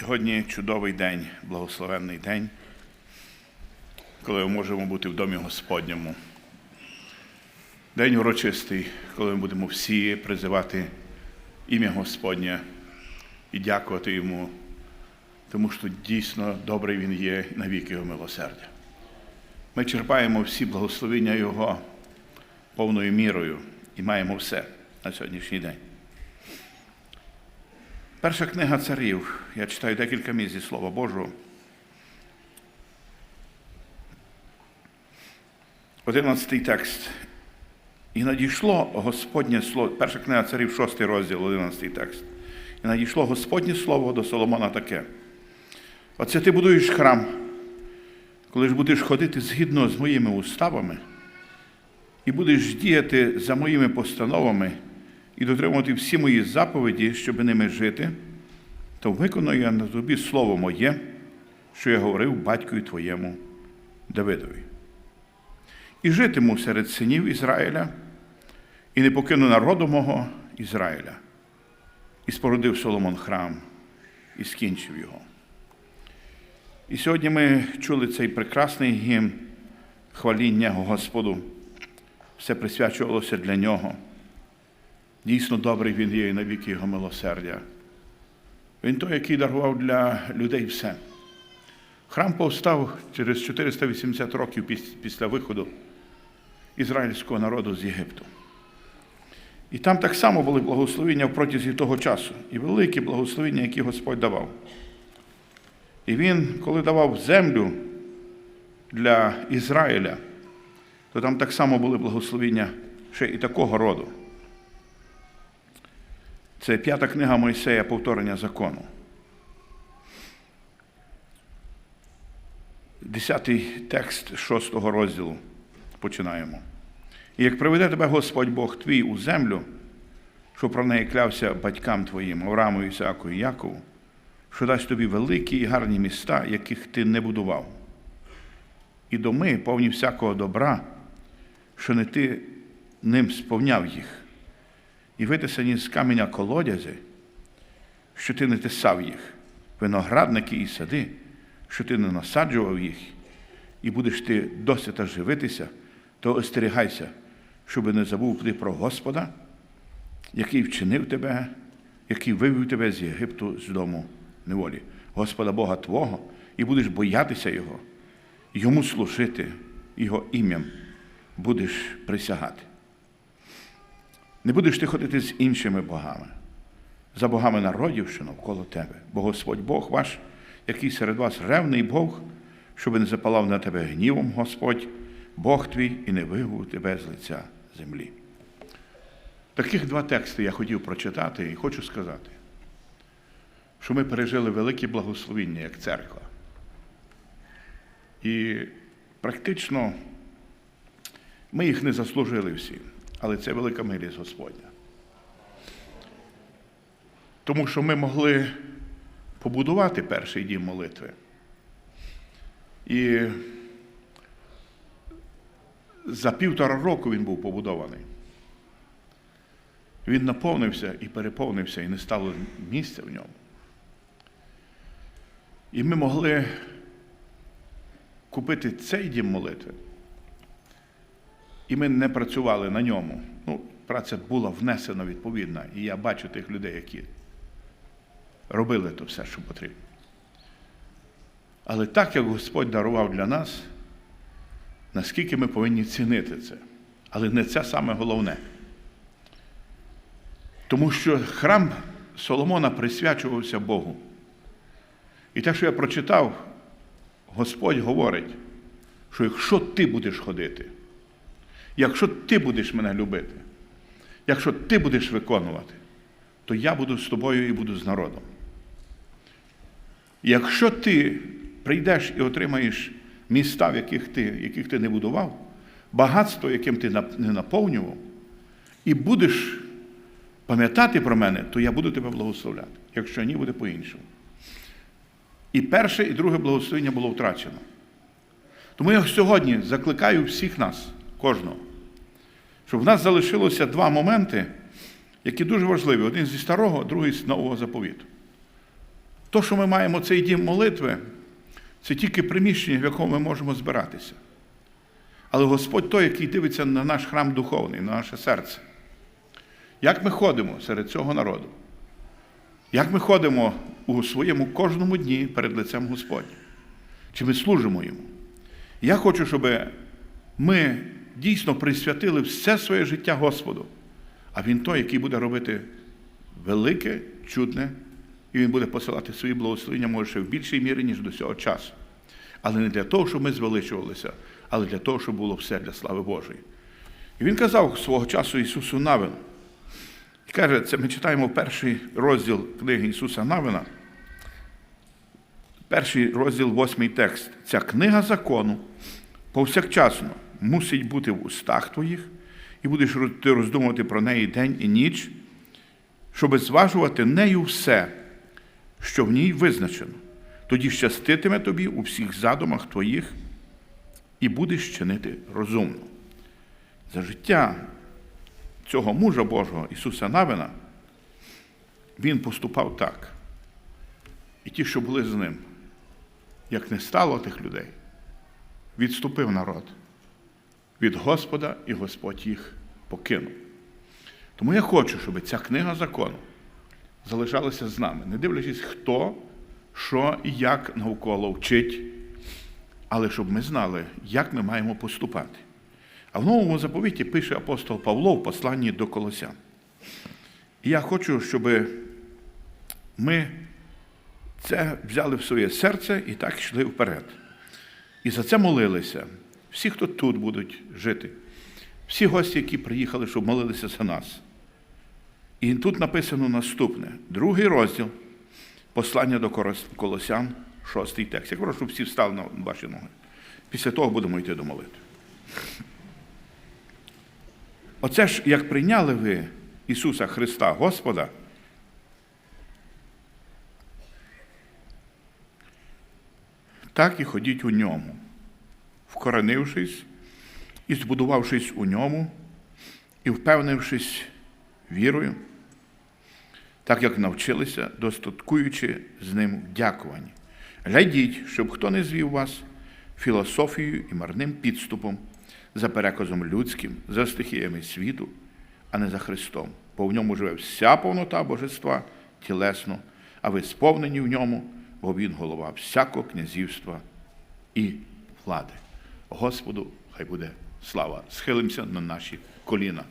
Сьогодні чудовий день, благословенний день, коли ми можемо бути в домі Господньому. День урочистий, коли ми будемо всі призивати ім'я Господнє і дякувати Йому, тому що дійсно добрий Він є і навіки Його милосердя. Ми черпаємо всі благословення Його повною мірою і маємо все на сьогоднішній день. Перша книга царів. Я читаю декілька місць зі Слова Божого. Одинадцятий текст. І надійшло Господнє слово, перша книга царів, шостий розділ, одинадцятий текст. І надійшло Господнє слово до Соломона таке. Оце ти будуєш храм, коли ж будеш ходити згідно з моїми уставами, і будеш діяти за моїми постановами і дотримувати всі мої заповіді, щоб ними жити, то виконую я на тобі слово моє, що я говорив батькові твоєму Давидові. І житиму серед синів Ізраїля, і не покину народу мого Ізраїля. І спорудив Соломон храм і скінчив його. І сьогодні ми чули цей прекрасний гімн хваління Господу. Все присвячувалося для нього. Дійсно добрий він є і навіки його милосердя. Він той, який дарував для людей все. Храм повстав через 480 років після виходу ізраїльського народу з Єгипту. І там так само були благословення в протязі того часу, і великі благословення, які Господь давав. І він, коли давав землю для Ізраїля, то там так само були благословення ще і такого роду. Це п'ята книга Мойсея повторення закону. Десятий текст шостого розділу починаємо. І як приведе тебе Господь Бог твій у землю, що про неї клявся батькам твоїм, Аврааму, Ісааку і Якову, що дасть тобі великі і гарні міста, яких ти не будував, і доми, повні всякого добра, що не ти ним сповняв їх і витисані з каменя колодязі, що ти не тисав їх, виноградники і сади, що ти не насаджував їх, і будеш ти досвіта живитися, то остерігайся, щоби не забув ти про Господа, який вчинив тебе, який вивів тебе з Єгипту з дому неволі, Господа Бога Твого, і будеш боятися Його, йому служити, Його ім'ям будеш присягати. Не будеш ти ходити з іншими богами, за богами народів, що навколо тебе, бо Господь Бог ваш, який серед вас ревний Бог, щоб не запалав на тебе гнівом Господь, Бог твій і не вигув тебе з лиця землі. Таких два тексти я хотів прочитати і хочу сказати, що ми пережили велике благословіння як церква. І практично ми їх не заслужили всі. Але це велика милість Господня. Тому що ми могли побудувати перший дім молитви. І за півтора року він був побудований. Він наповнився і переповнився, і не стало місця в ньому. І ми могли купити цей дім молитви. І ми не працювали на ньому. Ну, праця була внесена відповідна. І я бачу тих людей, які робили то все, що потрібно. Але так, як Господь дарував для нас, наскільки ми повинні цінити це. Але не це саме головне. Тому що храм Соломона присвячувався Богу. І те, що я прочитав, Господь говорить, що якщо ти будеш ходити, Якщо ти будеш мене любити, якщо ти будеш виконувати, то я буду з тобою і буду з народом. Якщо ти прийдеш і отримаєш міста, в яких ти, яких ти не будував, багатство, яким ти не наповнював, і будеш пам'ятати про мене, то я буду тебе благословляти. Якщо ні, буде по-іншому. І перше, і друге благословення було втрачено. Тому я сьогодні закликаю всіх нас, кожного, щоб в нас залишилося два моменти, які дуже важливі: один зі старого, другий з нового заповіту. То, що ми маємо цей дім молитви, це тільки приміщення, в якому ми можемо збиратися. Але Господь той, який дивиться на наш храм духовний, на наше серце. Як ми ходимо серед цього народу? Як ми ходимо у своєму кожному дні перед лицем Господнім? Чи ми служимо йому? Я хочу, щоб ми дійсно присвятили все своє життя Господу, а Він той, який буде робити велике, чудне, і Він буде посилати свої благословення, може, ще в більшій мірі, ніж до цього часу. Але не для того, щоб ми звеличувалися, але для того, щоб було все для слави Божої. І він казав свого часу Ісусу Навину. І каже, це ми читаємо перший розділ книги Ісуса Навина, перший розділ, восьмий текст. Ця книга закону повсякчасно мусить бути в устах твоїх, і будеш ти роздумувати про неї день і ніч, щоб зважувати нею все, що в ній визначено. Тоді щаститиме тобі у всіх задумах твоїх, і будеш чинити розумно. За життя цього мужа Божого Ісуса Навина, він поступав так. І ті, що були з ним, як не стало тих людей, відступив народ від Господа, і Господь їх покинув. Тому я хочу, щоб ця книга закону залишалася з нами, не дивлячись, хто, що і як навколо вчить, але щоб ми знали, як ми маємо поступати. А в новому заповіті пише апостол Павло в посланні до Колосян. І я хочу, щоб ми це взяли в своє серце і так йшли вперед. І за це молилися. Всі, хто тут будуть жити, всі гості, які приїхали, щоб молилися за нас. І тут написано наступне: другий розділ послання до Колосян, шостий текст. Я прошу, всі встали на ваші ноги. Після того будемо йти до молитви. Оце ж, як прийняли ви Ісуса Христа Господа, так і ходіть у ньому, вкоренившись і збудувавшись у ньому, і впевнившись вірою, так як навчилися, достаткуючи з ним в дякуванні. Глядіть, щоб хто не звів вас філософією і марним підступом, за переказом людським, за стихіями світу, а не за Христом. Бо в ньому живе вся повнота божества тілесно, а ви сповнені в ньому, бо Він голова всякого князівства і влади. Господу хай буде слава. Схилимося на наші коліна.